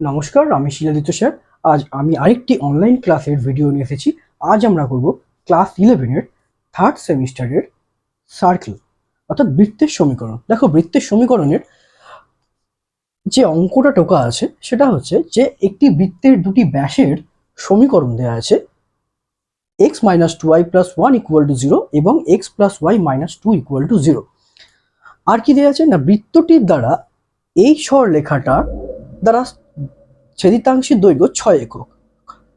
নমস্কার, আমি শিলাদিত্য স্যার। আজ আমি আরেকটি অনলাইন ক্লাসের ভিডিও নিয়ে এসেছি। আজ আমরা করব ক্লাস ইলেভেনের থার্ড সেমিস্টারের সার্কেল অর্থাৎ বৃত্তের সমীকরণ। দেখো, বৃত্তের সমীকরণের যে অঙ্কটা টোকা আছে, সেটা হচ্ছে যে একটি বৃত্তের দুটি ব্যাসের সমীকরণ দেওয়া আছে X minus two Y plus one equal to zero এবং X plus Y minus two equal to zero আর কি দেওয়া আছে? না, বৃত্তটির দ্বারা এই স্বরলেখাটার দ্বারা ছেদিতাংশের দৈর্ঘ্য ছয় একক।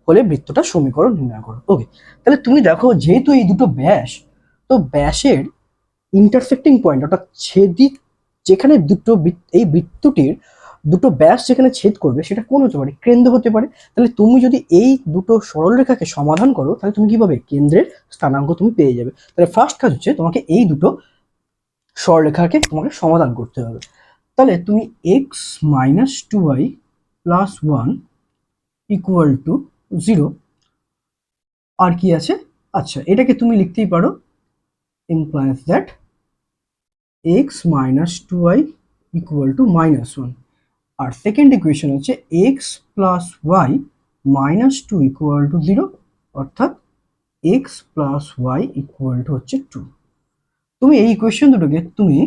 হলে বৃত্তটা সমীকরণ নির্ণয় করো। ওকে তাহলে তুমি দেখো যেহেতু এই দুটো ব্যাস, তো ব্যাসের ইন্টারসেক্টিং পয়েন্ট অর্থাৎ ছেদি যেখানে দুটো এই বৃত্তটির দুটো ব্যাস যেখানে ছেদ করবে সেটা কোন হতে পারে? কেন্দ্র হতে পারে। তাহলে তুমি যদি এই দুটো সরলরেখাকে সমাধান করো, তাহলে তুমি কি পাবে কেন্দ্রের স্থানাঙ্ক তুমি পেয়ে যাবে। তাহলে ফার্স্ট কাজ হচ্ছে তোমাকে এই দুটো সরলরেখাকে তোমাকে সমাধান করতে হবে। তাহলে তুমি X minus two Y plus one equal to zero আর কি আছে? আচ্ছা এটাকে তুমি লিখতেই পারো implies that X minus two Y equal to minus one R second equation হচ্ছে X plus Y minus two equal to zero অর্থাৎ X plus Y equal to হচ্ছে টু তুমি এই ইকুয়েশন দুটোকে তুমি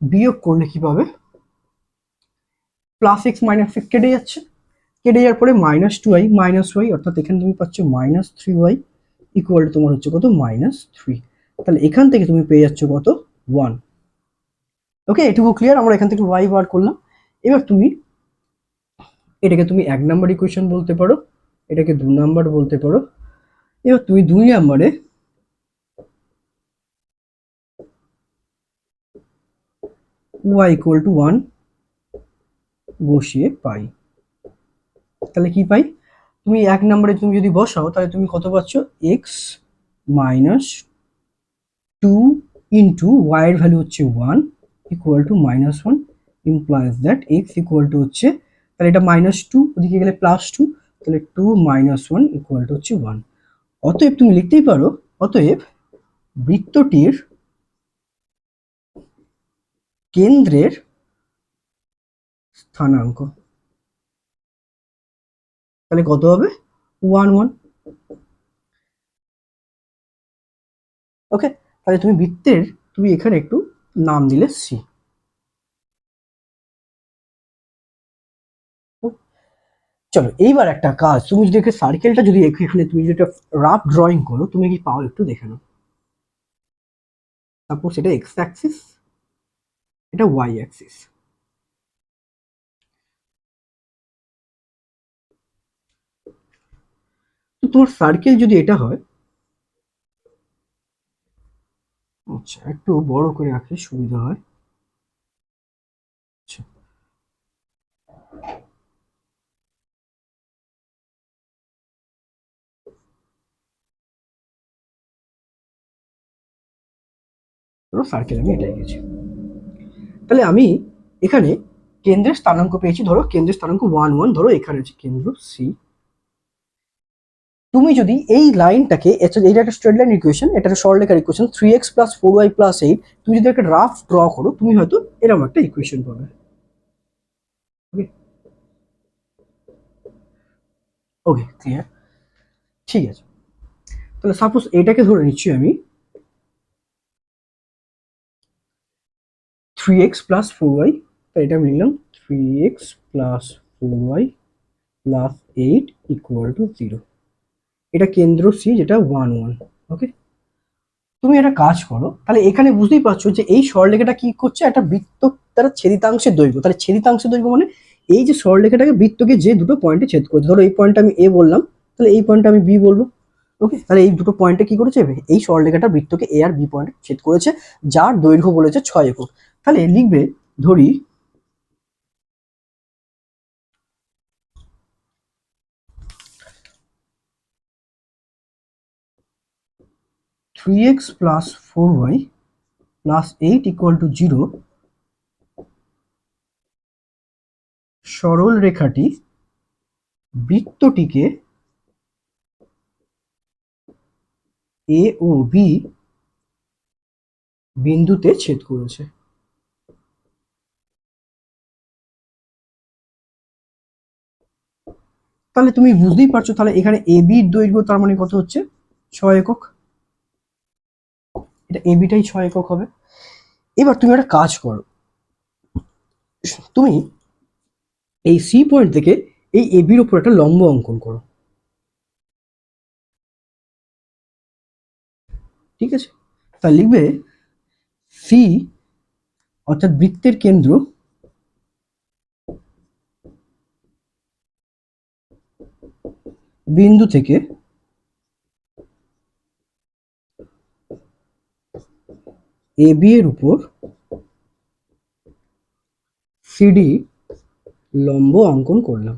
বিয়োগ করলে কি পাবে? প্লাস এক্স মাইনাস এক্স কেটে যাচ্ছে। কেটে যাওয়ার পরে minus two Y minus Y অর্থাৎ এখানে তুমি পাচ্ছ মাইনাস থ্রি ওয়াই ইকুয়াল তোমার হচ্ছে কত? মাইনাস থ্রি তাহলে এখান থেকে তুমি পেয়ে যাচ্ছ কত? ওয়ান ওকে এটুকু ক্লিয়ার আমরা এখান থেকে ওয়াই বার করলাম। এবার তুমি এটাকে তুমি এক নাম্বার ইকুয়েশন বলতে পারো, এটাকে দু নাম্বার বলতে পারো। এবার তুমি দুই নাম্বারে ওয়াই ইকুয়াল টু ওয়ান বসিয়ে পাই। তাহলে কি পাই? তুমি এক নম্বরে তুমি যদি বসাও, তাহলে তুমি কত পাচ্ছ? এক্স মাইনাস টু ইন্টু ওয়াইয়ের ভ্যালু হচ্ছে one equal to minus one implies that X equal to হচ্ছে, তাহলে এটা মাইনাস টু ওদিকে গেলে প্লাস টু তাহলে two minus one equal to হচ্ছে ওয়ান অতএব তুমি লিখতেই পারো, অতএব বৃত্তটির কেন্দ্রের স্থানাঙ্ক তাহলে কত হবে? One one. ওকে, তাহলে তুমি বৃত্তের, তুমি এখানে একটু নাম দিলে সি। চলো, এইবার একটা কাজ, তুমি যদি সার্কেলটা যদি এখ- এখানে তুমি যদি একটা রাফ ড্রয়িং করো, তুমি কি পাও একটু দেখে নাও। তারপর সেটা এক্স অ্যাক্সিস এটা ওয়াই অ্যাক্সিস তো তোমার সার্কেল যদি এটা হয় আচ্ছা একটু বড় করে রাখলে সুবিধা হয়। আচ্ছা। সার্কেল আমি এটাই গেছি তাহলে আমি এখানে কেন্দ্রের স্থানাঙ্ক পেয়েছি, ধরো কেন্দ্রের স্থানাঙ্ক ওয়ান ওয়ান ধরো এখানে আছে কেন্দ্র সি তুমি যদি এই লাইনটাকে এটা একটা স্ট্রেট লাইন ইকুয়েশন এটা একটা সরলরেখার equation three X plus four Y plus eight তুমি যদি একটা রাফ ড্র করো, তুমি হয়তো এরকম একটা ইকুয়েশন পাবে। ওকে ক্লিয়ার ঠিক আছে। তাহলে সাপোজ এটাকে ধরে নিচ্ছি আমি three X plus four Y তাই এটা আমি লিখলাম three X plus four Y plus eight equal to zero এটা কেন্দ্র সি যেটা ওয়ান ওয়ান ওকে তুমি একটা কাজ করো, তাহলে এখানে বুঝতেই পারছ যে এই সরলেখাটা কি করছে? একটা বৃত্ত তারা ছেদিতাংশের দৈর্ঘ্য। তাহলে ছেদিতাংশের দৈর্ঘ্য মানে এই যে সরলেখাটাকে বৃত্তকে যে দুটো পয়েন্টে ছেদ করেছে, ধরো এই পয়েন্টটা আমি এ বললাম, তাহলে এই পয়েন্টটা আমি বি বলব ওকে তাহলে এই দুটো পয়েন্টে কি করেছে? এই সরলেখাটা বৃত্তকে এ আর বি পয়েন্টে ছেদ করেছে, যার দৈর্ঘ্য বলেছে ছয় একক। তাহলে লিখবে, ধরি three X plus four Y plus eight equal to zero সরল রেখাটি বৃত্তটিকে এ ও বি বিন্দুতে ছেদ করেছে। তাহলে তুমি বুঝতেই পারছ, তাহলে এখানে এ বির দৈর্ঘ্য তার মানে কত হচ্ছে? ছয় একক। এটা এ বিটাই ছয় একক হবে। এবার তুমি একটা কাজ করো। তুমি এই সি পয়েন্ট থেকে এই এ বির উপর একটা লম্ব অঙ্কন করো। ঠিক আছে? তা লিখবে সি অর্থাৎ বৃত্তের কেন্দ্র বিন্দু থেকে এ বি এর উপর সিডি লম্ব অঙ্কন করলাম।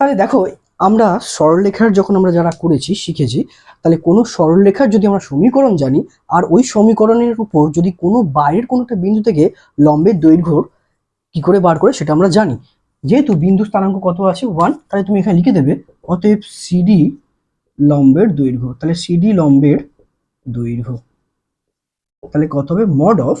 তাহলে দেখো, আমরা সরলরেখার যখন আমরা যারা করেছি, শিখেছি, তাহলে কোনো সরলরেখার যদি আমরা সমীকরণ জানি, আর ওই সমীকরণের উপর যদি কোনো বাইরের কোনো একটা বিন্দু থেকে লম্বের দৈর্ঘ্য কি করে বার করে সেটা আমরা জানি। যেহেতু বিন্দু স্থানাঙ্ক কত আছে? ওয়ান তাহলে তুমি এখানে লিখে দেবে অতএব সিডি লম্বের দৈর্ঘ্য, তাহলে সিডি লম্বের দৈর্ঘ্য। তাহলে কত হবে? মড অফ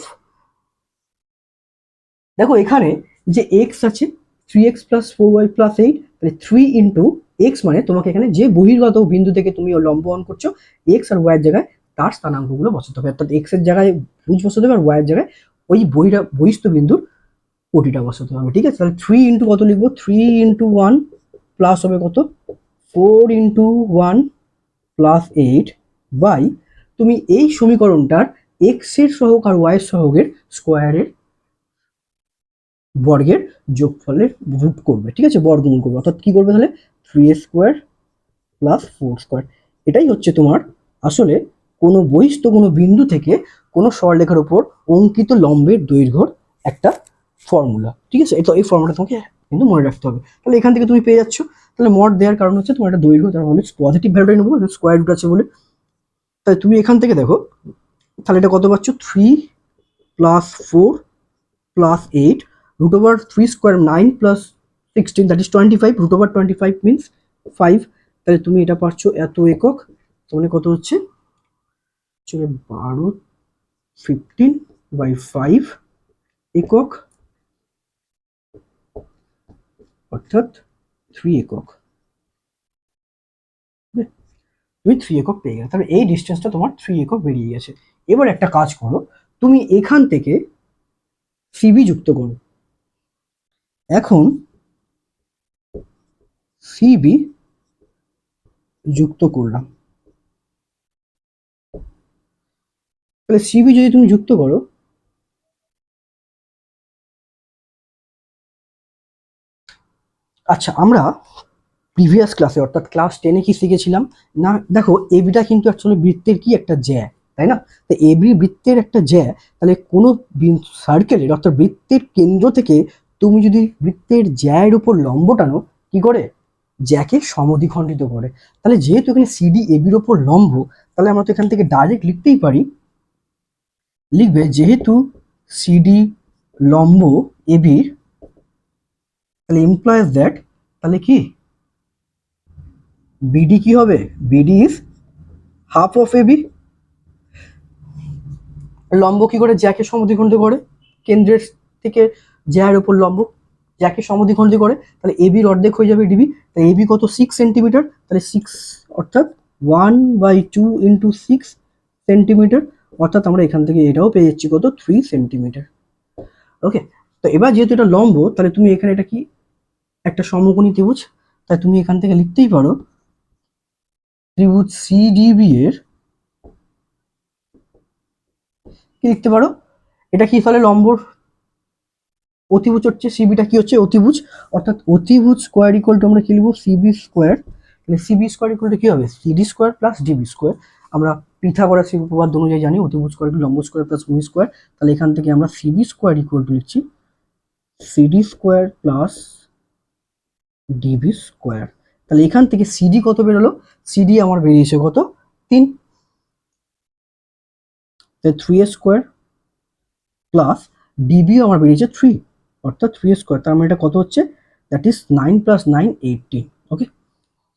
দেখো এখানে যে এক্স আছে three X plus four Y plus eight তাহলে থ্রি ইন্টু এক্স মানে তোমাকে এখানে যে বহির্গত বিন্দু থেকে তুমি লম্ব অন করছ এক্স আর ওয়াইয়ের জায়গায় তার স্থানাঙ্কগুলো বসাতে হবে। অর্থাৎ এক্সের জায়গায় ভুজ বসাতে হবে আর ওয়াইয়ের জায়গায় ওই বহিরা বহিস্থ বিন্দুর কোটিটা বসাতে হবে। ঠিক আছে? তাহলে থ্রি ইন্টু কত লিখব? থ্রি ইন্টু ওয়ান প্লাস হবে কত? Four into one plus eight by তুমি এই সমীকরণটার এক্সের সহগ আর ওয়াই এর সহগের স্কোয়ারের বর্গের যোগফলের রুট করবে, ঠিক আছে? বর্গমূল করবে। অর্থাৎ কি করবে তাহলে? Three square plus four square এটাই হচ্ছে তোমার আসলে কোনো বহিস্থ কোনো বিন্দু থেকে কোনো সরলেখার উপর অঙ্কিত লম্বের দৈর্ঘ্যর একটা ফর্মুলা ঠিক আছে? এটা এই ফর্মুলা তোমাকে কিন্তু মনে রাখতে হবে। তাহলে এখান থেকে তুমি পেয়ে যাচ্ছ। তাহলে মড দেওয়ার কারণ হচ্ছে তোমার একটা দৈর্ঘ্য, তার মানে পজিটিভ ভ্যালুটাই নেব স্কোয়ার রুট আছে বলে। তাই তুমি এখান থেকে দেখো, তাহলে এটা কত পাচ্ছ? Three plus four plus eight root over 3 square 9 plus 16 that is 25 root over 25 means 5 তাহলে তুমি এটা পারছ এত একক তাহলে কত হচ্ছে? বারো ফিফটিন বাই ফাইভ একক। অর্থাৎ থ্রি একক। তুমি থ্রি একক পেয়ে গেলে, তাহলে এই ডিস্টেন্সটা তোমার থ্রি একক বেরিয়ে গেছে। এবার একটা কাজ করো, তুমি এখান থেকে সিবি যুক্ত করো। এখন সিবি যুক্ত করলাম। তাহলে সিবি যদি তুমি যুক্ত করো আচ্ছা আমরা প্রিভিয়াস ক্লাসে অর্থাৎ ক্লাস টেনে কি শিখেছিলাম? না, দেখো এবিটা কিন্তু অ্যাকচুয়ালি বৃত্তের কি একটা জ্যা, তাই না? তো এবি বৃত্তের একটা জ্যা, তাহলে কোনো সার্কেলের অর্থাৎ বৃত্তের কেন্দ্র থেকে তুমি যদি বৃত্তের জ্যায়ের উপর লম্ব টানো, কি করে? জ্যাকে সমদ্বিখণ্ডিত করে। তাহলে যেহেতু এখানে সিডি এবির ওপর লম্ব, তাহলে আমরা তো এখান থেকে ডাইরেক্ট লিখতেই পারি। লিখবে, যেহেতু সিডি লম্ব এবির তাহলে ইমপ্লয়েজ দ্যাট তাহলে কি? বিডি কি হবে? BD is half of a AB লম্ব কি করে? জ্যাকে সমদ্বিখণ্ডিত করে। কেন্দ্রের থেকে জ্যায়ের ওপর লম্ব। যাকে সমদ্বিখণ্ডী করে। তাহলে এবির অর্ধেক হয়ে যাবে ডিবি তাহলে এবি কত? সিক্স সেন্টিমিটার তাহলে সিক্স অর্থাৎ one by two into six centimetre অর্থাৎ আমরা এখান থেকে এটাও পেয়ে যাচ্ছি কত? থ্রি সেন্টিমিটার ওকে তো এবার যেহেতু এটা লম্ব, তাহলে তুমি এখানে এটা কি একটা সমকোণী ত্রিভুজ, তাই তুমি এখান থেকে লিখতেই পারো। ত্রিভুজ সিডিবি এর, কি লিখতে পারো? এটা কি তাহলে লম্বর? অতিভুজ হচ্ছে সিবিটা কি হচ্ছে? অতিভুজ। অর্থাৎ অতিভুজ স্কোয়ার ইকুয়াল টু আমরা কি লিখব? সিবি স্কোয়ার তাহলে সিবি স্কোয়ার ইকুয়াল টু কি হবে? CD square plus DB square আমরা পিথাগোরাস উপপাদ্য অনুযায়ী জানি, অতিভুজ স্কোয়ার লম্ব স্কোয়ার প্লাস ভূমি স্কোয়ার তাহলে এখান থেকে আমরা সিবি স্কোয়ার ইকুয়াল টু লিখছি। CD square plus DB square তাহলে এখান থেকে সিডি কত বেরোলো? সিডি আমার বেরিয়েছে কত? তিন। থ্রি স্কোয়ার প্লাস ডিবিও আমার বেরিয়েছে থ্রি অর্থাৎ থ্রি স্কোয়ার তার মানে এটা কত হচ্ছে? That is nine plus nine eighteen okay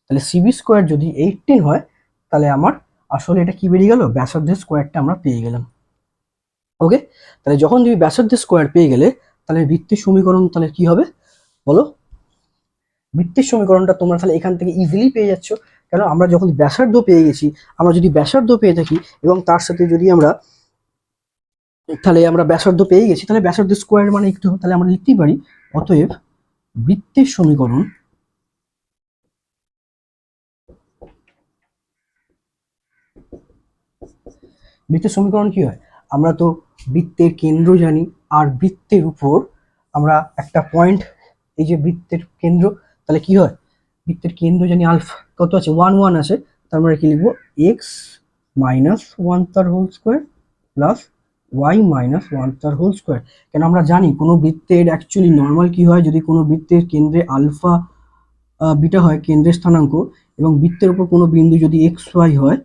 তাহলে সিবি স্কোয়ার যদি এইটিন হয়, তাহলে আমার আসলে এটা কি বেরিয়ে গেল? ব্যাসার্ধের স্কোয়ারটা আমরা পেয়ে গেলাম ওকে তাহলে যখন তুমি ব্যাসার্ধের স্কোয়ার পেয়ে গেলে, তাহলে বৃত্তের সমীকরণ তাহলে কি হবে? বলো? বৃত্তের সমীকরণটা তোমরা তাহলে এখান থেকে ইজিলি পেয়ে যাচ্ছ। কেন? আমরা যখন ব্যাসার্ধ পেয়ে গেছি, আমরা যদি ব্যাসার্ধ পেয়ে থাকি এবং তার সাথে যদি আমরা, তাহলে আমরা ব্যাসার্ধ পেয়ে গেছি, তাহলে ব্যাসার্ধ স্কোয়ার মানে একটু, তাহলে আমরা লিখতেই পারি। অতএব বৃত্তের সমীকরণ বৃত্তের সমীকরণ কি হয়? আমরা তো বৃত্তের কেন্দ্র জানি, আর বৃত্তের উপর আমরা একটা পয়েন্ট এই যে বৃত্তের কেন্দ্র তাহলে কি হয়? বৃত্তের কেন্দ্র জানি আলফা। কত আছে? ওয়ান ওয়ান আছে। তার মানে কি লিখব? এক্স মাইনাস ওয়ান তার whole square plus y minus one তার হোল স্কোয়ার। কেন আমরা জানি কোনো বৃত্তের অ্যাকচুয়ালি নর্মাল কি হয়? যদি কোনো বৃত্তের কেন্দ্রে আলফা বিটা হয় কেন্দ্রের স্থানাঙ্ক এবং বৃত্তের উপর কোনো বিন্দু যদি এক্স, ওয়াই হয়,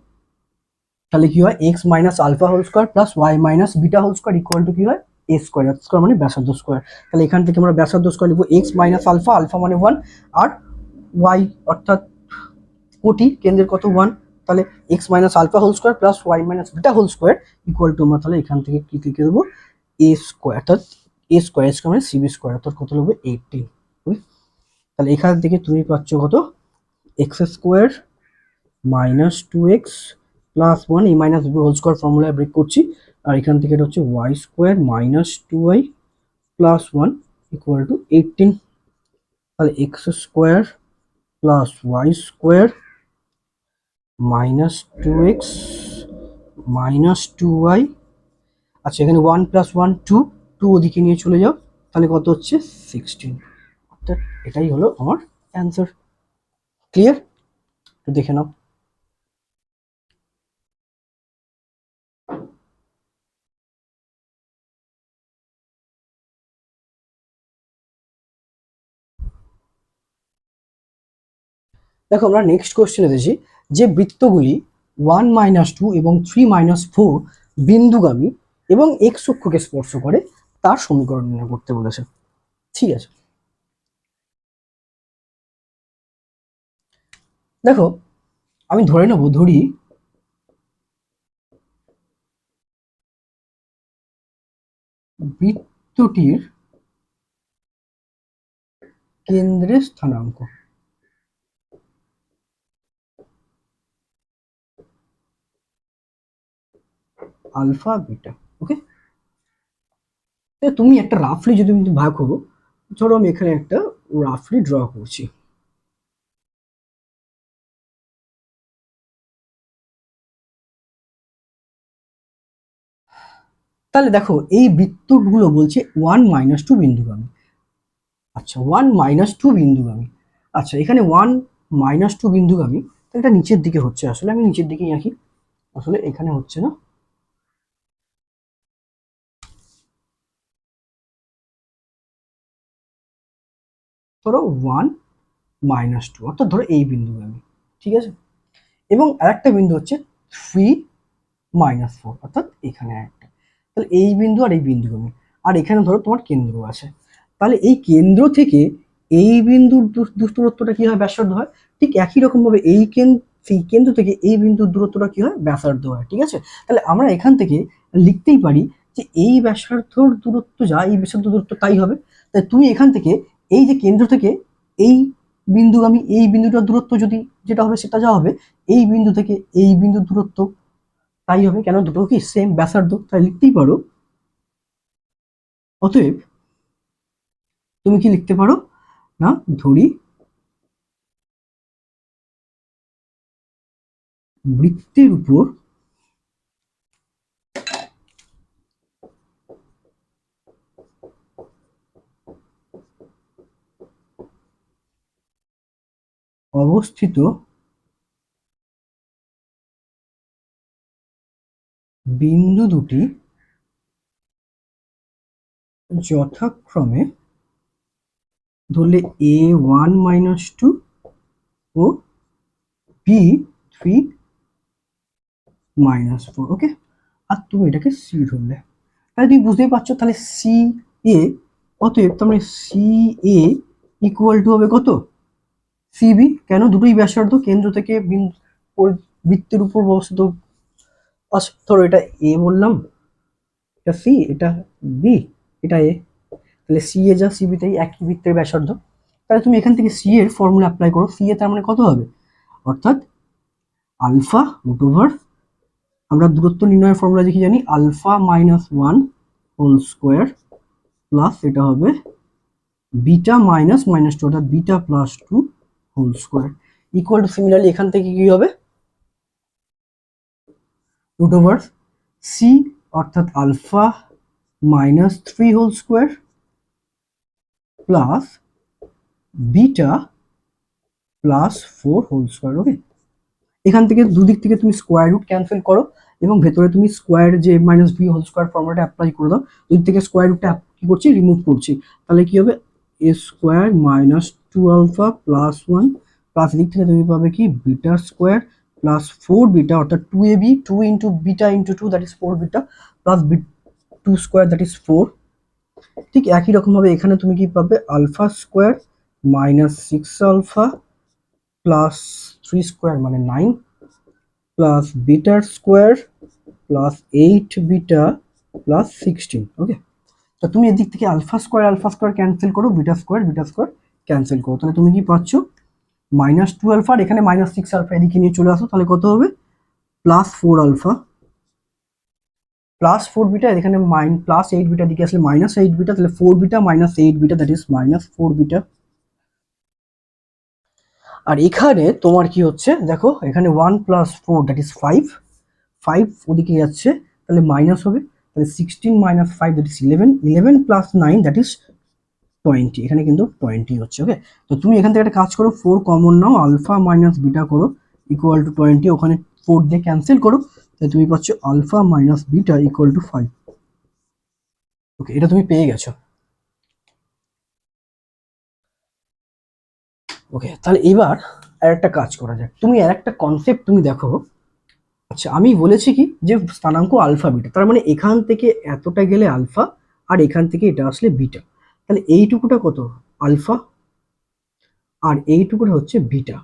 তাহলে কি হয়? X minus alpha whole square plus y minus beta whole square equal to কি হয়? এ স্কোয়ার স্কোয়ার মানে ব্যাসার্ধ স্কোয়ার তাহলে এখান থেকে আমরা ব্যাসার্ধ স্কোয়ার লিখব এক্স মাইনাস আলফা আলফা মানে ওয়ান আর ওয়াই অর্থাৎ কোটি, কেন্দ্রের কত ওয়ান তাহলে x minus alpha whole square plus y minus beta whole square equal to আমরা তাহলে এখান থেকে কি লিখে দেবো? এ স্কোয়ার অর্থাৎ এ স্কোয়ার স্কোয়ার মানে সিবি স্কোয়ার অর্থাৎ কত লিখবে? এইটিন তাহলে এখান থেকে তুমি পাচ্ছ কত? X square minus two x plus one এই মাইনাস বি হোল স্কোয়ার ফর্মুলায় ব্রেক করছি। আর এখান থেকে এটা হচ্ছে y square minus two y plus one equal to eighteen তাহলে x square plus y square minus two x minus two y আচ্ছা এখানে one plus one two two ওদিকে নিয়ে চলে যাও। তাহলে কত হচ্ছে? সিক্সটিন অর্থাৎ এটাই হলো আমার অ্যান্সার ক্লিয়ার একটু দেখে নাও। দেখো আমরা নেক্সট কোশ্চেন এসেছি যে বৃত্তগুলি ওয়ান মাইনাস টু এবং থ্রি মাইনাস ফোর বিন্দুগামী এবং এক্স অক্ষকে স্পর্শ করে, তার সমীকরণ নির্ণয় করতে বলেছে। ঠিক আছে? দেখো, আমি ধরে নেব, ধরি বৃত্তটির কেন্দ্রের স্থানাঙ্ক। আলফা, বিটা ওকে তুমি একটা রাফলি যদি তুমি ভাগো ধরো আমি এখানে একটা রাফলি ড্র করছি। তাহলে দেখো, এই বৃত্তগুলো বলছে ওয়ান মাইনাস টু বিন্দুগামী। আচ্ছা ওয়ান মাইনাস টু বিন্দুগামী। আচ্ছা এখানে ওয়ান মাইনাস টু বিন্দুগামী এটা নিচের দিকে হচ্ছে। আসলে আমি নিচের দিকেই আঁকি। আসলে এখানে হচ্ছে না। ধরো ওয়ান মাইনাস টু অর্থাৎ ধরো এই বিন্দুগামী ঠিক আছে? এবং আরেকটা বিন্দু হচ্ছে থ্রি মাইনাস ফোর অর্থাৎ এখানে একটা তাহলে এই বিন্দু আর এই বিন্দুগামী আর এখানে ধরো তোমার কেন্দ্র আছে। তাহলে এই কেন্দ্র থেকে এই বিন্দুর দূরত্বটা কি হয়? ব্যাসার্ধ হয়। ঠিক একই রকমভাবে এই কেন্দ্র সেই কেন্দ্র থেকে এই বিন্দুর দূরত্বটা কি হয়? ব্যাসার্ধ হয়, ঠিক আছে? তাহলে আমরা এখান থেকে লিখতেই পারি যে এই ব্যাসার্ধর দূরত্ব যা, এই ব্যাসার্ধ দূরত্ব তাই হবে। তাই তুমি এখান থেকে এই যে কেন্দ্র থেকে এই বিন্দুগামী এই বিন্দুটার দূরত্ব যদি যেটা হবে সেটা যা হবে, এই বিন্দু থেকে এই বিন্দুর দূরত্ব তাই হবে। কেন? দুটো কি সেম ব্যাসার্ধ? তাই লিখতেই পারো। অতএব তুমি কি লিখতে পারো? না, ধরি। বৃত্তের উপর অবস্থিত বিন্দু দুটি যথাক্রমে ধরলে A one minus two O B three minus four okay আর তুমি এটাকে সি ধরলে। তাহলে তুমি বুঝতেই পারছ, তাহলে সি এ অতএব তার মানে সি এ ইকুয়াল টু হবে কত? সিবি কেন? দুটোই ব্যাসার্ধ কেন্দ্র থেকে বৃত্তের উপর অবস্থিত ধরো এটা এ বললাম, এটা সি এটা বি এটা এ তাহলে সি এ যা সি বিতেই একই বৃত্তের ব্যাসার্ধ। তাহলে তুমি এখান থেকে সি এর ফর্মুলা অ্যাপ্লাই করো। সি এ তার মানে কত হবে? অর্থাৎ আলফা রুট ওভার আমরা দূরত্ব নির্ণয়ের ফর্মুলা দেখি জানি, alpha minus one whole square plus এটা হবে বিটা মাইনাস মাইনাস টু অর্থাৎ beta plus two whole square equal to similarly এখান থেকে কি হবে? রুট ওভার সি অর্থাৎ alpha minus three whole square plus beta plus four whole square okay এখান থেকে দুদিক থেকে তুমি স্কোয়ার রুট ক্যান্সেল করো এবং ভেতরে তুমি স্কোয়ার যে মাইনাস বি হোল স্কোয়ার ফর্মুলাটা অ্যাপ্লাই করে দাও। দুদিক থেকে স্কোয়ার রুটটা কি করছি? রিমুভ করছি। তাহলে কি হবে? A square minus two alpha plus one plus এদিক থেকে তুমি পাবে কি? Beta square plus four beta অর্থাৎ two a b two into beta into two that is four beta plus b two square that is four ঠিক একই রকমভাবে এখানে তুমি কি পাবে? Alpha square minus six alpha plus three square মানে nine plus bitter square plus eight beta plus sixteen okay তো তুমি এদিক থেকে alpha square alpha square cancel করো beta square beta square cancel করো। তাহলে তুমি কি পাচ্ছ? মাইনাস টু আলফা এখানে মাইনাস সিক্স আলফা এদিকে নিয়ে চলে আসো, তাহলে কত হবে? Plus four alpha. Plus four beta, এখানে মাইন, প্লাস এইট বিটা দিকে আসলে মাইনাস এইট বিটা, তাহলে four beta minus eight beta that is minus four beta. আর এখানে তোমার কি হচ্ছে? দেখো, এখানে one plus four that is five five ওদিকে যাচ্ছে, তাহলে মাইনাস হবে। তাহলে sixteen minus five that is eleven eleven plus nine that is twenty এখানে কিন্তু টোয়েন্টি হচ্ছে ওকে তো তুমি এখান থেকে একটা কাজ করো ফোর কমন নাও আলফা মাইনাস বিটা করো ইকুয়াল টু টোয়েন্টি ওখানে ফোর দিয়ে ক্যান্সেল করো, তাহলে তুমি পাচ্ছ alpha minus beta equal to five okay এটা তুমি পেয়ে গেছো। ওকে তাহলে এবার আর একটা কাজ করা যাক। তুমি আর একটা কনসেপ্ট তুমি দেখো। আচ্ছা আমি বলেছি কি? যে স্থানাঙ্ক আলফা বিটা তার মানে এখান থেকে এতটা গেলে আলফা আর এখান থেকে এটা আসলে বিটা তাহলে এইটুকুটা কত? আলফা আর এইটুকুটা হচ্ছে বিটা।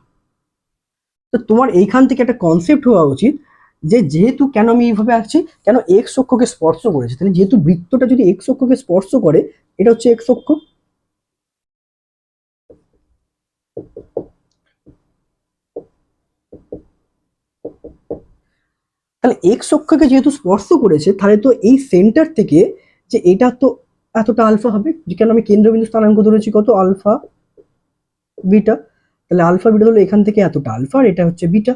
তো তোমার এইখান থেকে একটা কনসেপ্ট হওয়া উচিত যে যেহেতু কেন আমি এইভাবে আঁকছি, কেন এক্স অক্ষকে স্পর্শ করেছে? তাহলে যেহেতু বৃত্তটা যদি এক্স অক্ষকে স্পর্শ করে, এটা হচ্ছে এক্স অক্ষ। তাহলে এক্স অক্ষকে যেহেতু স্পর্শ করেছে, তাহলে তো এই সেন্টার থেকে যে এটা তো এতটা আলফা হবে? যে কেন আমি কেন্দ্রবিন্দু স্থানাঙ্ক ধরেছি কত? আলফা বিটা তাহলে আলফা বিটা হলো এখান থেকে এতটা আলফা আর এটা হচ্ছে বিটা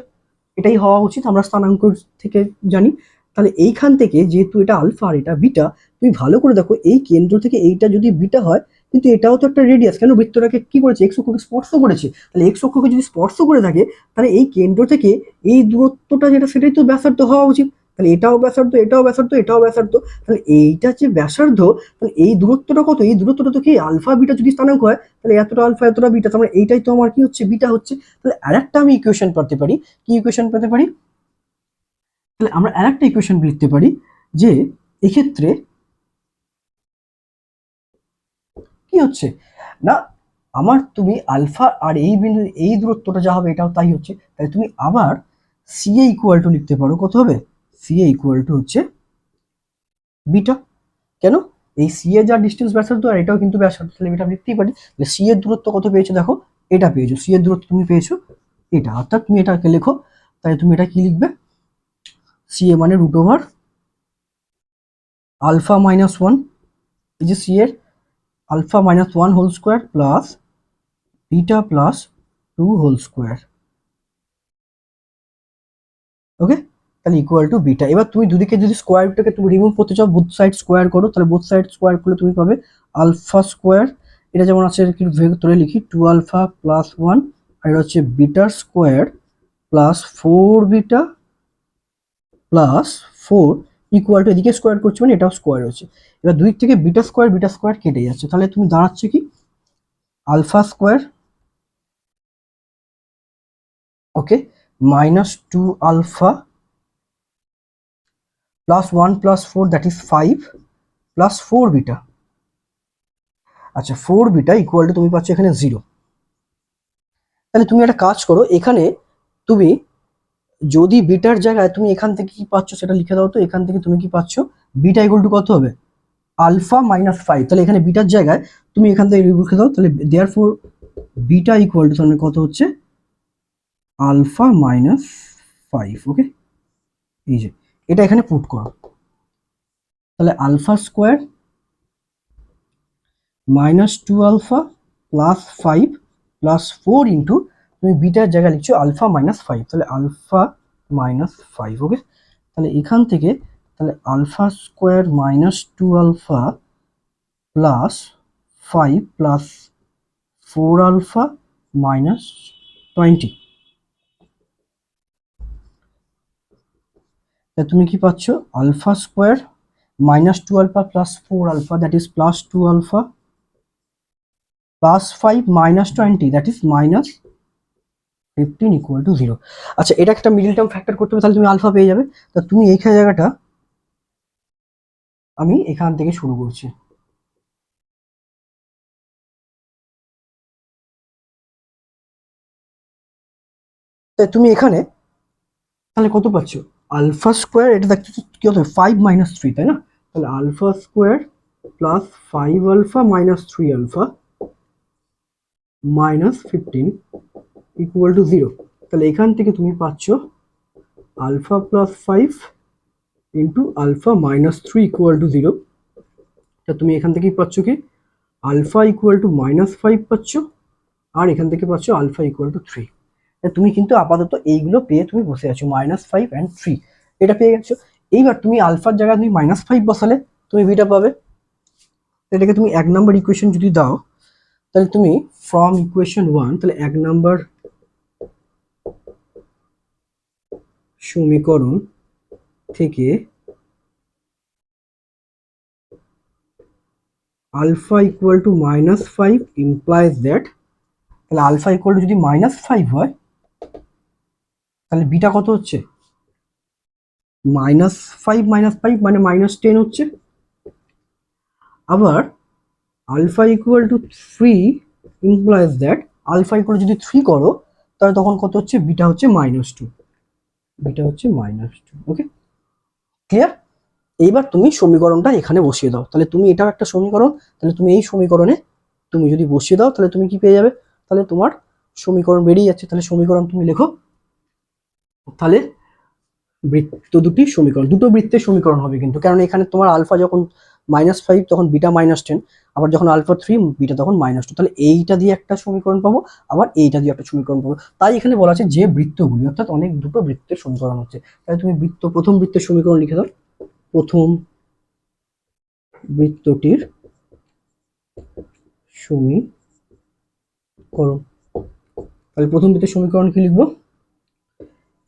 এটাই হওয়া উচিত, আমরা স্থানাঙ্ক থেকে জানি। তাহলে এইখান থেকে যেহেতু এটা আলফা আর এটা বিটা তুমি ভালো করে দেখো, এই কেন্দ্র থেকে এইটা যদি বিটা হয়, কিন্তু এটাও তো একটা রেডিয়াস কেন বৃত্তটাকে কি করেছে? এক্স অক্ষকে স্পর্শ করেছে। তাহলে এক্স অক্ষকে যদি স্পর্শ করে থাকে, তাহলে এই কেন্দ্র থেকে এই দূরত্বটা যেটা, সেটাই তো ব্যাসার্ধ হওয়া উচিত। তাহলে এটাও ব্যাসার্ধ এটাও ব্যাসার্ধ এটাও ব্যাসার্ধ। তাহলে এইটা যে ব্যাসার্ধ, তাহলে এই দূরত্বটা কত? এই দূরত্বটা তো কি আলফা বিটা যদি স্থানাঙ্ক হয়, তাহলে এতটা আলফা, এতটা বিটা, তার মানে এইটাই তো আমার কি হচ্ছে? বিটা হচ্ছে। তাহলে আরেকটা আমি ইকুয়েশন পেতে পারি। কি ইকুয়েশন পেতে পারি? তাহলে আমরা আরেকটা ইকুয়েশন লিখতে পারি যে এক্ষেত্রে কি হচ্ছে? না, আমার তুমি আলফা আর এই বিন্দু, এই দূরত্বটা যা হবে এটাও তাই হচ্ছে। তাই তুমি আবার সিএ ইকুয়াল টু লিখতে পারো। কত হবে? সিএ ইকুয়াল টু হচ্ছে বিটা কেন? এই সি এ যা ডিস্টেন্স ব্যাসার্ধ আর এটাও কিন্তু ব্যাসার্ধ। তাহলে এটা লিখতেই পারি তাহলে সি এর দূরত্ব কত পেয়েছ? দেখো, এটা পেয়েছ। সি এর দূরত্ব তুমি পেয়েছ এটা। অর্থাৎ তুমি এটাকে লেখো তাই তুমি এটা কি লিখবে? সি এ মানে root over alpha minus one এই যে সি এর alpha minus one whole square plus beta plus two whole square okay তাহলে ইকুয়াল টু বিটা এবার তুমি দুদিকে যদি স্কোয়ার রুটটাকে তুমি রিমুভ করতে চাও বোথ সাইড স্কোয়ার করো, তাহলে বোথ সাইড স্কোয়ার করলে তুমি পাবে আলফা স্কোয়ার এটা যেমন আছে কি ভেতরে লিখি টু আলফা প্লাস ওয়ান আর এটা হচ্ছে bitter square plus four beta plus four equal to এদিকে স্কোয়ার করছি মানে এটাও স্কোয়ার হচ্ছে এবার দুই থেকে বিটা স্কোয়ার বিটা স্কোয়ার কেটে যাচ্ছে। তাহলে তুমি দাঁড়াচ্ছে কি? Alpha square okay minus two alpha plus one plus four that is five plus four beta আচ্ছা ফোর বিটা ইকুয়াল টু তুমি পাচ্ছ এখানে জিরো তাহলে তুমি একটা কাজ করো, এখানে তুমি যদি বিটার জায়গায় তুমি এখান থেকে কি পাচ্ছ সেটা লিখে দাও তো, এখান থেকে তুমি কি পাচ্ছ? বিটা ইকুয়াল টু কত হবে? আলফা মাইনাস ফাইভ তাহলে এখানে বিটার জায়গায় তুমি এখান থেকে লিখে দাও, তাহলে there four beta equal to তাহলে কত হচ্ছে? আলফা মাইনাস ফাইভ ওকে এই যে এটা এখানে পুট করো। তাহলে alpha square minus two alpha plus five plus four into তুমি বিটার জায়গায় লিখছো আলফা মাইনাস ফাইভ তাহলে আলফা মাইনাস ফাইভ ওকে তাহলে এখান থেকে, তাহলে alpha square minus two alpha plus five plus four alpha minus twenty তুমি কি পাচ্ছ? Alpha square minus two alpha plus four alpha that is plus two alpha plus five minus twenty that is minus fifteen equal to zero আচ্ছা এটা একটা middle term factor করতে হবে, তাহলে তুমি আলফা পেয়ে যাবে। তা তুমি এইখানে জায়গাটা আমি এখান থেকে শুরু করছি। তুমি এখানে তাহলে কত পাচ্ছ? আলফা স্কোয়ার এটা দেখতে কি হতে ফাইভ মাইনাস থ্রি তাই না তাহলে alpha square plus five alpha minus three alpha minus fifteen equal to zero তাহলে এখান থেকে তুমি পাচ্ছ alpha plus five into alpha minus three equal to zero তা তুমি এখান থেকেই পাচ্ছ কি alpha equal to minus five পাচ্ছ আর এখান থেকে পাচ্ছ আলফা ইকুয়াল টু থ্রি তুমি কিন্তু আপাতত এইগুলো পেয়ে তুমি বসে আছো মাইনাস ফাইভ অ্যান্ড থ্রি এটা পেয়ে গেছো। এইবার তুমি আলফার জায়গায় তুমি মাইনাস ফাইভ বসালে, তুমি বিটা পাবে। এটাকে তুমি এক নাম্বার ইকুয়েশন যদি দাও, তাহলে তুমি ফ্রম ইকুয়েশন ওয়ান তাহলে এক নাম্বার সমীকরণ থেকে alpha equal to minus five implies that তাহলে আলফা ইকুয়াল টু যদি মাইনাস ফাইভ হয় তাহলে বিটা কত হচ্ছে? মাইনাস ফাইভ মাইনাস ফাইভ মানে মাইনাস টেন হচ্ছে। আবার alpha equal to three implies that alpha equal যদি থ্রি করো, তাহলে তখন কত হচ্ছে? বিটা হচ্ছে মাইনাস টু বিটা হচ্ছে মাইনাস টু ওকে ক্লিয়ার এইবার তুমি সমীকরণটা এখানে বসিয়ে দাও। তাহলে তুমি এটাও একটা সমীকরণ, তাহলে তুমি এই সমীকরণে তুমি যদি বসিয়ে দাও, তাহলে তুমি কি পেয়ে যাবে? তাহলে তোমার সমীকরণ বেরিয়ে যাচ্ছে। তাহলে সমীকরণ তুমি লেখো তাহলে বৃত্ত দুটি সমীকরণ, দুটো বৃত্তের সমীকরণ হবে কিন্তু। কারণ এখানে তোমার আলফা যখন মাইনাস ফাইভ তখন বিটা মাইনাস টেন আবার যখন আলফা থ্রি বিটা তখন মাইনাস টু তাহলে এইটা দিয়ে একটা সমীকরণ পাবো, আবার এইটা দিয়ে একটা সমীকরণ পাবো। তাই এখানে বলা আছে যে বৃত্তগুলি, অর্থাৎ অনেক দুটো বৃত্তের সমীকরণ হচ্ছে। তাই তুমি বৃত্ত, প্রথম বৃত্তের সমীকরণ লিখে দাও। প্রথম বৃত্তটির সমীকরণ। তাহলে প্রথম বৃত্তের সমীকরণ কি লিখব?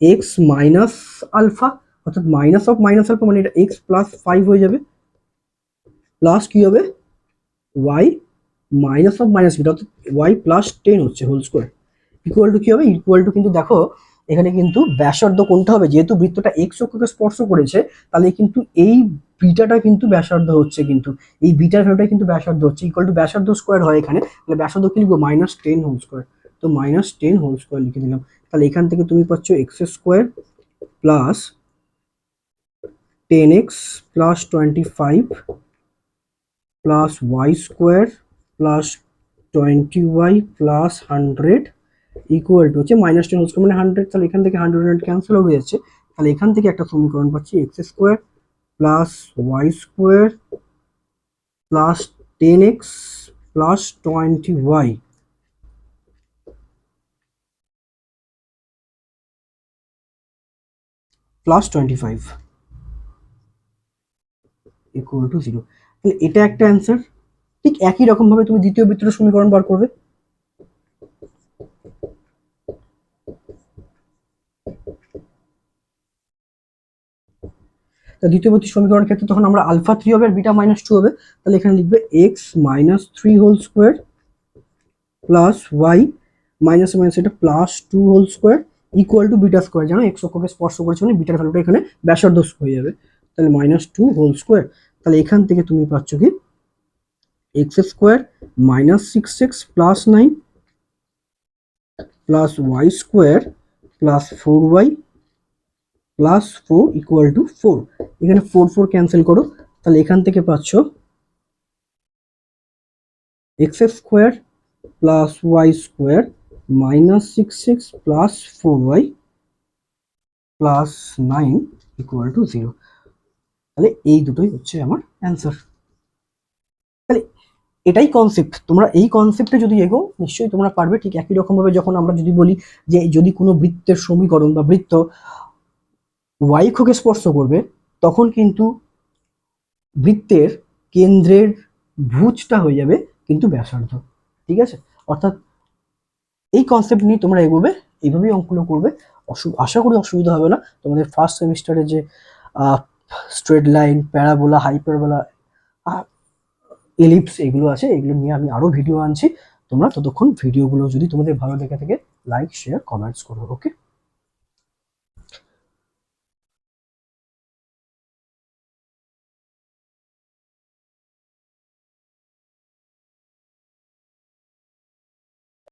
এক্স মাইনাস আলফা অর্থাৎ মাইনাস অফ মাইনাস আলফা মানে এটা এক্স প্লাস ফাইভ হয়ে যাবে। প্লাস কি হবে? Y minus of minus beta অর্থাৎ ওয়াই প্লাস টেন হচ্ছে হোল স্কোয়ার ইকুয়াল টু কি হবে? ইকুয়াল টু কিন্তু দেখো, এখানে কিন্তু ব্যাসার্ধ কোনটা হবে? যেহেতু বৃত্তটা এক্স অক্ষকে স্পর্শ করেছে, তাহলে কিন্তু এই বিটাটা কিন্তু ব্যাসার্ধ হচ্ছে কিন্তু। এই বিটার ভ্যালুটা কিন্তু ব্যাসার্ধ হচ্ছে। ইকুয়াল টু ব্যাসার্ধ স্কোয়ার হয় এখানে, তাহলে ব্যাসার্ধ কি লিখব? মাইনাস টেন হোল স্কোয়ার তো মাইনাস টেন হোল স্কোয়ার লিখে দিলাম। তাহলে এখান থেকে তুমি পাচ্ছ x square plus ten x plus twenty five plus y square plus twenty y plus hundred equal to হচ্ছে মাইনাস টেন হোল স্কোয়ার মানে হান্ড্রেড তাহলে এখান থেকে হান্ড্রেড হান্ড্রেড ক্যান্সেল হয়ে যাচ্ছে। তাহলে এখান থেকে একটা সমীকরণ পাচ্ছি x square plus y square plus ten x plus twenty y plus twenty five to zero এটা একটা অ্যান্সার ঠিক একই রকমভাবে তুমি দ্বিতীয় বৃত্তের সমীকরণ বার করবে। তা দ্বিতীয় বৃত্তির সমীকরণের ক্ষেত্রে তখন আমরা আলফা থ্রি হবে বিটা মাইনাস টু হবে। তাহলে এখানে লিখবে x minus three whole square plus y minus minus এটা plus two whole square equal to beta square জানো? এক্স অক্ষকে স্পর্শ করেছে মানে বিটার ভ্যালুটা এখানে ব্যাসার্ধ হয়ে যাবে। তাহলে মাইনাস টু হোল স্কোয়ার তাহলে এখান থেকে তুমি পাচ্ছ কি? X square minus six x plus nine plus y square plus four y plus four equal to four এখানে ফোর ফোর ক্যান্সেল করো। তাহলে এখান থেকে পাচ্ছ x square plus y square minus six six plus four y plus nine equal to zero তাহলে এই দুটোই হচ্ছে আমার অ্যান্সার তাহলে এটাই কনসেপ্ট তোমরা এই কনসেপ্টে যদি এগো, নিশ্চয়ই তোমরা পারবে ঠিক একই রকমভাবে যখন আমরা যদি বলি যে যদি কোনো বৃত্তের সমীকরণ বা বৃত্ত ওয়াই অক্ষকে স্পর্শ করবে, তখন কিন্তু বৃত্তের কেন্দ্রের ভুজটা হয়ে যাবে কিন্তু ব্যাসার্ধ। ঠিক আছে? অর্থাৎ এই কনসেপ্ট নিয়ে তোমরা এগোবে, এইভাবেই অঙ্কগুলো করবে। আশা করি অসুবিধা হবে না। তোমাদের ফার্স্ট সেমিস্টারে যে straight line parabola hyperbola ellipse এগুলো আছে, এগুলো নিয়ে আমি আরও ভিডিও আনছি। তোমরা ততক্ষণ ভিডিওগুলো যদি তোমাদের ভালো লেগে থাকে লাইক শেয়ার কমেন্টস করো ওকে